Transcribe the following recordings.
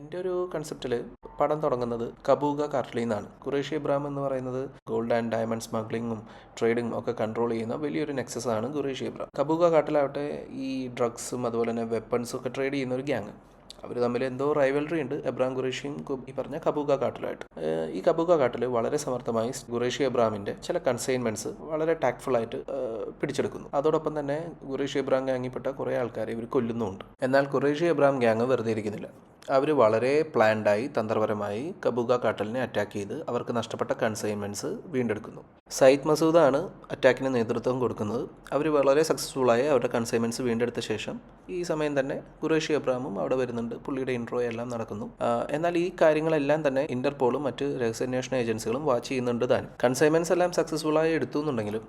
എന്റെ ഒരു കൺസെപ്റ്റിൽ പടം തുടങ്ങുന്നത് കബൂഗ കാർട്ടിലിൽ നിന്നാണ്. ഖുറേഷി ഇബ്രാഹിം എന്ന് പറയുന്നത് ഗോൾഡ് ആൻഡ് ഡയമണ്ട് സ്മഗ്ലിങ്ങും ട്രേഡിങ്ങും ഒക്കെ കൺട്രോൾ ചെയ്യുന്ന വലിയൊരു നെക്സസ് ആണ് ഖുറേഷി ഇബ്രാഹിം. കബൂഗ കാട്ടിലാവട്ടെ ഈ ഡ്രഗ്സും അതുപോലെ തന്നെ വെപ്പൺസും ഒക്കെ ട്രേഡ് ചെയ്യുന്ന ഒരു ഗ്യാങ് അവർ തമ്മിൽ എന്തോ റൈവൽറി ഉണ്ട് എബ്രാം ഖുറേഷിയും ഈ പറഞ്ഞ കബൂഗ കാട്ടിലായിട്ട് ഈ കബൂഗ കാട്ടിൽ വളരെ സമർത്ഥമായി ഖുറേഷി എബ്രാമിന്റെ ചില കൺസൈൻമെന്റ്സ് വളരെ ടാക്ട്ഫുള്ളായിട്ട് പിടിച്ചെടുക്കുന്നു. അതോടൊപ്പം തന്നെ ഖുറേഷി എബ്രാം ഗാങ്ങിപ്പെട്ട കുറേ ആൾക്കാരെ ഇവർ കൊല്ലുന്നുമുണ്ട്. എന്നാൽ ഖുറേഷി എബ്രാം ഗ്യാങ് വെറുതെ ഇരിക്കുന്നില്ല. അവർ വളരെ പ്ലാൻഡായി തന്ത്രപരമായി കബൂഗ കാട്ടലിനെ അറ്റാക്ക് ചെയ്ത് അവർക്ക് നഷ്ടപ്പെട്ട കൺസൈൻമെന്റ്സ് വീണ്ടെടുക്കുന്നു. സയ്യിദ് മസൂദാണ് അറ്റാക്കിന് നേതൃത്വം കൊടുക്കുന്നത്. അവർ വളരെ സക്സസ്ഫുള്ളായി അവരുടെ കൺസൈൻമെന്റ്സ് വീണ്ടെടുത്ത ശേഷം ഈ സമയം തന്നെ ഖുറേഷി അബ്രാമും അവിടെ വരുന്നുണ്ട്. പുള്ളിയുടെ ഇൻട്രോ എല്ലാം നടക്കുന്നു. എന്നാൽ ഈ കാര്യങ്ങളെല്ലാം തന്നെ ഇന്റർപോളും മറ്റ് രഹസ്യാന്വേഷണ ഏജൻസികളും വാച്ച് ചെയ്യുന്നുണ്ട് താനും. കൺസൈൻമെന്റ്സ് എല്ലാം സക്സസ്ഫുള്ളായി എടുത്തു എന്നുണ്ടെങ്കിലും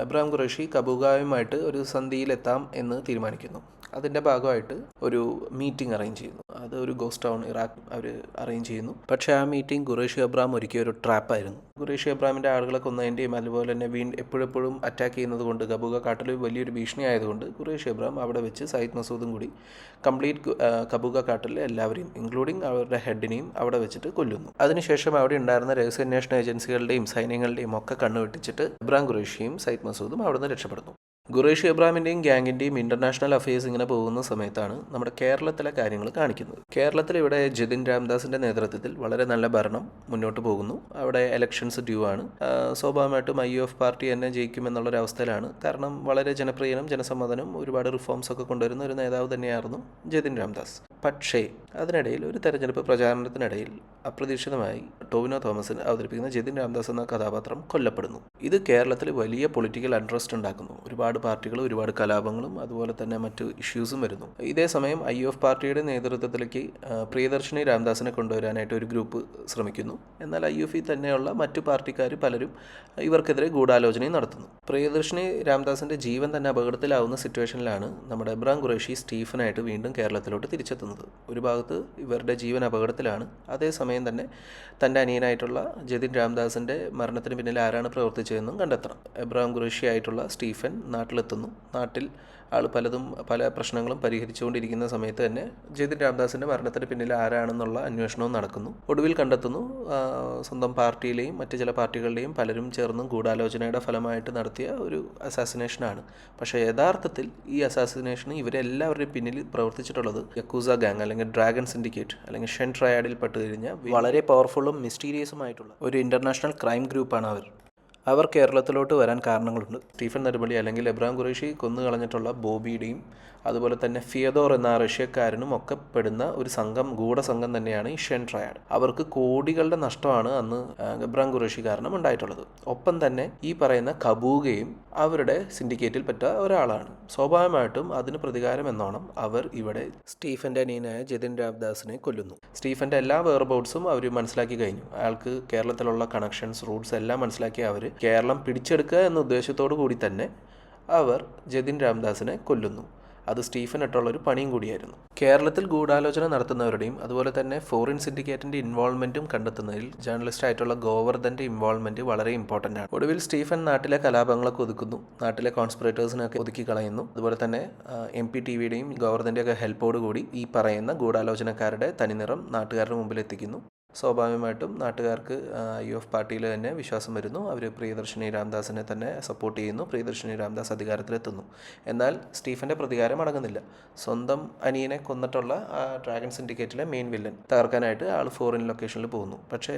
എബ്രാം ഖുറേഷി കബൂഗായുമായിട്ട് ഒരു സന്ധിയിലെത്താം എന്ന് തീരുമാനിക്കുന്നു. അതിന്റെ ഭാഗമായിട്ട് ഒരു മീറ്റിംഗ് അറേഞ്ച് ചെയ്യുന്നു. അത് ഒരു ഗോസ്റ്റ് ടൗൺ ഇറാഖ് അവർ അറേഞ്ച് ചെയ്യുന്നു. പക്ഷേ ആ മീറ്റിംഗ് ഖുറേഷി അബ്രാം ഒരുക്കിയ ഒരു ട്രാപ്പായിരുന്നു ഖുറേഷി അബ്രാമിന്റെ ആളുകളെ കൊന്നതിന്റെയും അതുപോലെ തന്നെ വീ എപ്പോഴെപ്പോഴും അറ്റാക്ക് ചെയ്യുന്നത് കൊണ്ട് കബൂഗ കാട്ടിൽ വലിയൊരു ഭീഷണി ആയതുകൊണ്ട് ഖുറേഷി അബ്രാം അവിടെ വെച്ച് സയ്യിദ് മസൂദും കൂടി കംപ്ലീറ്റ് കബൂഗ കാട്ടിലെ എല്ലാവരെയും ഇൻക്ലൂഡിങ് അവരുടെ ഹെഡിനെയും അവിടെ വെച്ചിട്ട് കൊല്ലുന്നു. അതിനുശേഷം അവിടെ ഉണ്ടായിരുന്ന രഹസ്യാന്വേഷണ ഏജൻസികളുടെയും സൈന്യങ്ങളുടെയും ഒക്കെ കണ്ണുവെട്ടിച്ചിട്ട് അബ്രാം ഖുറേഷിയും സയ്യിദ് മസൂദും അവിടെ നിന്ന് രക്ഷപ്പെടുന്നു. ഖുറേഷി ഇബ്രാഹിമിന്റെയും ഗ്യാങ്ങിന്റെയും ഇന്റർനാഷണൽ അഫയേഴ്സ് ഇങ്ങനെ പോകുന്ന സമയത്താണ് നമ്മുടെ കേരളത്തിലെ കാര്യങ്ങൾ കാണിക്കുന്നത്. കേരളത്തിൽ ഇവിടെ ജിതിൻ രാംദാസിന്റെ നേതൃത്വത്തിൽ വളരെ നല്ല ഭരണം മുന്നോട്ട് പോകുന്നു. അവിടെ എലക്ഷൻസ് ഡ്യൂ ആണ്. സ്വാഭാവികമായിട്ടും ഐ എഫ് പാർട്ടി തന്നെ ജയിക്കുമെന്നുള്ളൊരു അവസ്ഥയിലാണ് കാരണം വളരെ ജനപ്രിയനും ജനസമ്മതനും ഒരുപാട് റിഫോംസ് ഒക്കെ കൊണ്ടുവരുന്ന ഒരു നേതാവ് തന്നെയായിരുന്നു ജതിൻ രാംദാസ്. പക്ഷേ അതിനിടയിൽ ഒരു തെരഞ്ഞെടുപ്പ് പ്രചാരണത്തിനിടയിൽ അപ്രതീക്ഷിതമായി ടോവിനോ തോമസിന് അവതരിപ്പിക്കുന്ന ജതിൻ രാംദാസ് എന്ന കഥാപാത്രം കൊല്ലപ്പെടുന്നു. ഇത് കേരളത്തിൽ വലിയ പൊളിറ്റിക്കൽ അൺട്രസ്റ്റ് ഉണ്ടാക്കുന്നു. ഒരുപാട് പാർട്ടികളും ഒരുപാട് കലാപങ്ങളും അതുപോലെ തന്നെ മറ്റു ഇഷ്യൂസും വരുന്നു. ഇതേ സമയം ഐ എഫ് പാർട്ടിയുടെ നേതൃത്വത്തിലേക്ക് പ്രിയദർശിനി രാംദാസിനെ കൊണ്ടുവരാനായിട്ട് ഒരു ഗ്രൂപ്പ് ശ്രമിക്കുന്നു. എന്നാൽ ഐ എഫ് തന്നെയുള്ള മറ്റു പാർട്ടിക്കാർ പലരും ഇവർക്കെതിരെ ഗൂഢാലോചനയും നടത്തുന്നു. പ്രിയദർശിനി രാംദാസിന്റെ ജീവൻ തന്നെ അപകടത്തിലാവുന്ന സിറ്റുവേഷനിലാണ് നമ്മുടെ എബ്രാം ഖുറേഷി സ്റ്റീഫനായിട്ട് വീണ്ടും കേരളത്തിലോട്ട് തിരിച്ചെത്തുന്നത്. ഒരു ഭാഗത്ത് ഇവരുടെ ജീവൻ അപകടത്തിലാണ്. അതേസമയം തന്നെ തന്റെ അനിയനായിട്ടുള്ള ജതിൻ രാംദാസിന്റെ മരണത്തിന് പിന്നിൽ ആരാണ് പ്രവർത്തിച്ചതെന്നും കണ്ടെത്തണം. എബ്രഹാം ഖുറേഷി ആയിട്ടുള്ള സ്റ്റീഫൻ നാട്ടിലെത്തുന്നു. നാട്ടിൽ ആൾ പലതും പല പ്രശ്നങ്ങളും പരിഹരിച്ചുകൊണ്ടിരിക്കുന്ന സമയത്ത് തന്നെ ജയതിൻ രാംദാസിന്റെ മരണത്തിന് പിന്നിൽ ആരാണെന്നുള്ള അന്വേഷണവും നടക്കുന്നു. ഒടുവിൽ കണ്ടെത്തുന്നു സ്വന്തം പാർട്ടിയിലെയും മറ്റ് ചില പാർട്ടികളുടെയും പലരും ചേർന്നും ഗൂഢാലോചനയുടെ ഫലമായിട്ട് നടത്തിയ ഒരു അസാസിനേഷനാണ്. പക്ഷേ യഥാർത്ഥത്തിൽ ഈ അസാസിനേഷന് ഇവരെല്ലാവരുടെയും പിന്നിൽ പ്രവർത്തിച്ചിട്ടുള്ളത് യക്കൂസ ഗാങ് അല്ലെങ്കിൽ ഡ്രാഗൺ സിൻഡിക്കേറ്റ് അല്ലെങ്കിൽ ഷെൻ ട്രയാഡിൽ പെട്ടുകഴിഞ്ഞ വളരെ പവർഫുള്ളും മിസ്റ്റീരിയസുമായിട്ടുള്ള ഒരു ഇന്റർനാഷണൽ ക്രൈം ഗ്രൂപ്പാണ് അവർ. അവർ കേരളത്തിലോട്ട് വരാൻ കാരണങ്ങളുണ്ട്. സ്റ്റീഫൻ നെടുമ്പള്ളി അല്ലെങ്കിൽ എബ്രാം ഖുറേഷി കൊന്നു കളഞ്ഞിട്ടുള്ള ബോബിയുടെയും അതുപോലെ തന്നെ ഫിയദോർ എന്ന റഷ്യക്കാരനും ഒക്കെ പെടുന്ന ഒരു സംഘം ഗൂഢസംഘം തന്നെയാണ് ഈ ഷെൻ ട്രയാഡ്. അവർക്ക് കോടികളുടെ നഷ്ടമാണ് അന്ന് എബ്രാം ഖുറേഷി കാരണം ഉണ്ടായിട്ടുള്ളത്. ഒപ്പം തന്നെ ഈ പറയുന്ന കബൂഗയും അവരുടെ സിൻഡിക്കേറ്റിൽ പറ്റ ഒരാളാണ്. സ്വാഭാവികമായിട്ടും അതിന് പ്രതികാരം എന്നോണം അവർ ഇവിടെ സ്റ്റീഫന്റെ അനിയനായ ജതിൻ രാവ്ദാസിനെ കൊല്ലുന്നു. സ്റ്റീഫന്റെ എല്ലാ വേർബൗട്ട്സും അവർ മനസ്സിലാക്കി കഴിഞ്ഞു. അയാൾക്ക് കേരളത്തിലുള്ള കണക്ഷൻസ് റൂട്ട്സ് എല്ലാം മനസ്സിലാക്കി അവർ കേരളം പിടിച്ചെടുക്കുക എന്ന ഉദ്ദേശത്തോടു കൂടി തന്നെ അവർ ജതിൻ രാംദാസിനെ കൊല്ലുന്നു. അത് സ്റ്റീഫൻ ഒരു പണിയും കൂടിയായിരുന്നു. കേരളത്തിൽ ഗൂഢാലോചന നടത്തുന്നവരുടെയും അതുപോലെ തന്നെ ഫോറിൻ സിൻഡിക്കേറ്റിന്റെ ഇൻവോൾവ്മെന്റും കണ്ടെത്തുന്നതിൽ ജേർണലിസ്റ്റ് ആയിട്ടുള്ള ഗോവർദ്ധന്റെ ഇൻവോൾവ്മെന്റ് വളരെ ഇമ്പോർട്ടന്റ് ആണ്. ഒടുവിൽ സ്റ്റീഫൻ നാട്ടിലെ കലാപങ്ങളൊക്കെ ഒതുക്കുന്നു. നാട്ടിലെ കോൺസ്പിറേറ്റേഴ്സിനൊക്കെ ഒതുക്കി കളയുന്നു. അതുപോലെ തന്നെ എം പി ടി വിയുടെയും ഗോവർദ്ധന്റെയൊക്കെ ഹെൽപ്പോടുകൂടി ഹെൽപ്പോട് കൂടി ഈ പറയുന്ന ഗൂഢാലോചനക്കാരുടെ തനിനിറം നാട്ടുകാരുടെ മുമ്പിൽ എത്തിക്കുന്നു സ്വാഭാവികമായിട്ടും നാട്ടുകാർക്ക് യു എഫ് പാർട്ടിയിൽ തന്നെ വിശ്വാസം വരുന്നു. അവർ പ്രിയദർശിനി രാംദാസിനെ തന്നെ സപ്പോർട്ട് ചെയ്യുന്നു. പ്രിയദർശിനി രാംദാസ് അധികാരത്തിലെത്തുന്നു. എന്നാൽ സ്റ്റീഫന്റെ പ്രതികാരം അടങ്ങുന്നില്ല. സ്വന്തം അനിയനെ കൊന്നിട്ടുള്ള ഡ്രാഗൺ സിൻഡിക്കേറ്റിലെ മെയിൻ വില്ലൻ തകർക്കാനായിട്ട് ആൾ ഫോറിൻ ലൊക്കേഷനിൽ പോകുന്നു. പക്ഷേ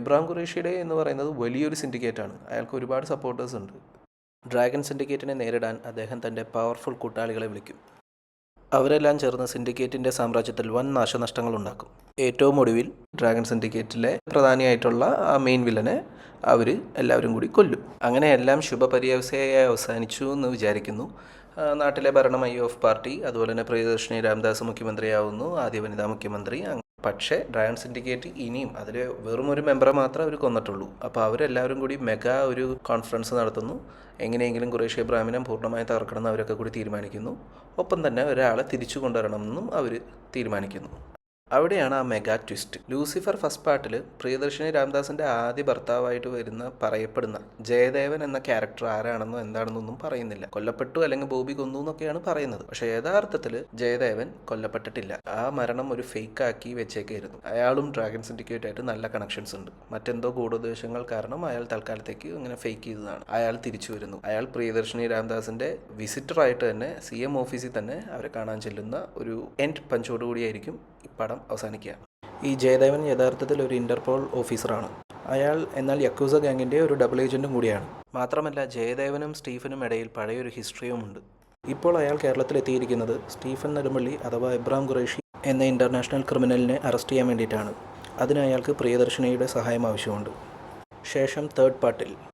എബ്രാം ഖുറേഷിയുടെ എന്ന് പറയുന്നത് വലിയൊരു സിൻഡിക്കേറ്റാണ് അയാൾക്ക് ഒരുപാട് സപ്പോർട്ടേഴ്സ് ഉണ്ട്. ഡ്രാഗൺ സിൻഡിക്കേറ്റിനെ നേരിടാൻ അദ്ദേഹം തന്റെ പവർഫുൾ കൂട്ടാളികളെ വിളിക്കും. അവരെല്ലാം ചേർന്ന് സിൻഡിക്കേറ്റിന്റെ സാമ്രാജ്യത്തിൽ വൻ നാശനഷ്ടങ്ങൾ ഉണ്ടാക്കും ഏറ്റവും ഒടുവിൽ ഡ്രാഗൺ സിൻഡിക്കേറ്റിലെ പ്രധാനിയായിട്ടുള്ള ആ മെയിൻ വില്ലനെ അവർ എല്ലാവരും കൂടി കൊല്ലും. അങ്ങനെ എല്ലാം ശുഭപര്യവസയായി അവസാനിച്ചു എന്ന് വിചാരിക്കുന്നു. നാട്ടിലെ ഭരണം ഐ ഓഫ് പാർട്ടി അതുപോലെ തന്നെ പ്രിയദർശിനി രാംദാസ് മുഖ്യമന്ത്രിയാവുന്നു ആദ്യ വനിതാ മുഖ്യമന്ത്രി പക്ഷേ ഡ്രാഗൺ സിൻഡിക്കേറ്റ് ഇനിയും അതിൽ വെറും ഒരു മെമ്പറെ മാത്രമേ അവർ കൊന്നിട്ടുള്ളൂ. അപ്പോൾ അവരെല്ലാവരും കൂടി മെഗാ ഒരു കോൺഫറൻസ് നടത്തുന്നു. എങ്ങനെയെങ്കിലും കുറേശ്ശെ ബ്രാഹ്മിനെ പൂർണമായി തകർക്കണം എന്ന് അവരൊക്കെ കൂടി തീരുമാനിക്കുന്നു. ഒപ്പം തന്നെ ഒരാളെ തിരിച്ചു കൊണ്ടുവരണമെന്നും അവർ തീരുമാനിക്കുന്നു. അവിടെയാണ് ആ മെഗാ ട്വിസ്റ്റ്. ലൂസിഫർ ഫസ്റ്റ് പാർട്ടിൽ പ്രിയദർശിനി രാംദാസിന്റെ ആദ്യ ഭർത്താവായിട്ട് വരുന്ന പറയപ്പെടുന്ന ജയദേവൻ എന്ന ക്യാരക്ടർ ആരാണെന്നോ എന്താണെന്നൊന്നും പറയുന്നില്ല. കൊല്ലപ്പെട്ടു അല്ലെങ്കിൽ ബോബി കൊന്നു എന്നൊക്കെയാണ് പറയുന്നത്. പക്ഷേ യഥാർത്ഥത്തിൽ ജയദേവൻ കൊല്ലപ്പെട്ടിട്ടില്ല. ആ മരണം ഒരു ഫേക്ക് ആക്കി വെച്ചേക്കായിരുന്നു. അയാളും ഡ്രാഗൺ സിൻഡിക്കേറ്റ് ആയിട്ട് നല്ല കണക്ഷൻസ് ഉണ്ട്. മറ്റെന്തോ ഗൂഢോദ്ദേശങ്ങൾ കാരണം അയാൾ തൽക്കാലത്തേക്ക് ഇങ്ങനെ ഫേക്ക് ചെയ്തതാണ്. അയാൾ തിരിച്ചു വരുന്നു. അയാൾ പ്രിയദർശിനി രാംദാസിന്റെ വിസിറ്റർ ആയിട്ട് തന്നെ സി എം ഓഫീസിൽ തന്നെ അവരെ കാണാൻ ചെല്ലുന്ന ഒരു എൻഡ് പഞ്ചോടുകൂടിയായിരിക്കും പടം അവസാനിക്കുക. ഈ ജയദേവൻ യഥാർത്ഥത്തിൽ ഒരു ഇന്റർപോൾ ഓഫീസറാണ്. അയാൾ എന്നാൽ യക്കൂസ ഗാങ്ങിന്റെ ഒരു ഡബിൾ ഏജന്റും കൂടിയാണ്. മാത്രമല്ല ജയദേവനും സ്റ്റീഫനും ഇടയിൽ പഴയൊരു ഹിസ്റ്ററിയുമുണ്ട്. ഇപ്പോൾ അയാൾ കേരളത്തിലെത്തിയിരിക്കുന്നത് സ്റ്റീഫൻ നെടുമ്പള്ളി അഥവാ ഇബ്രാം ഖുറേഷി എന്ന ഇന്റർനാഷണൽ ക്രിമിനലിനെ അറസ്റ്റ് ചെയ്യാൻ വേണ്ടിയിട്ടാണ്. അതിന് അയാൾക്ക് പ്രിയദർശിനിയുടെ സഹായം ആവശ്യമുണ്ട്. ശേഷം തേർഡ് പാർട്ടിൽ.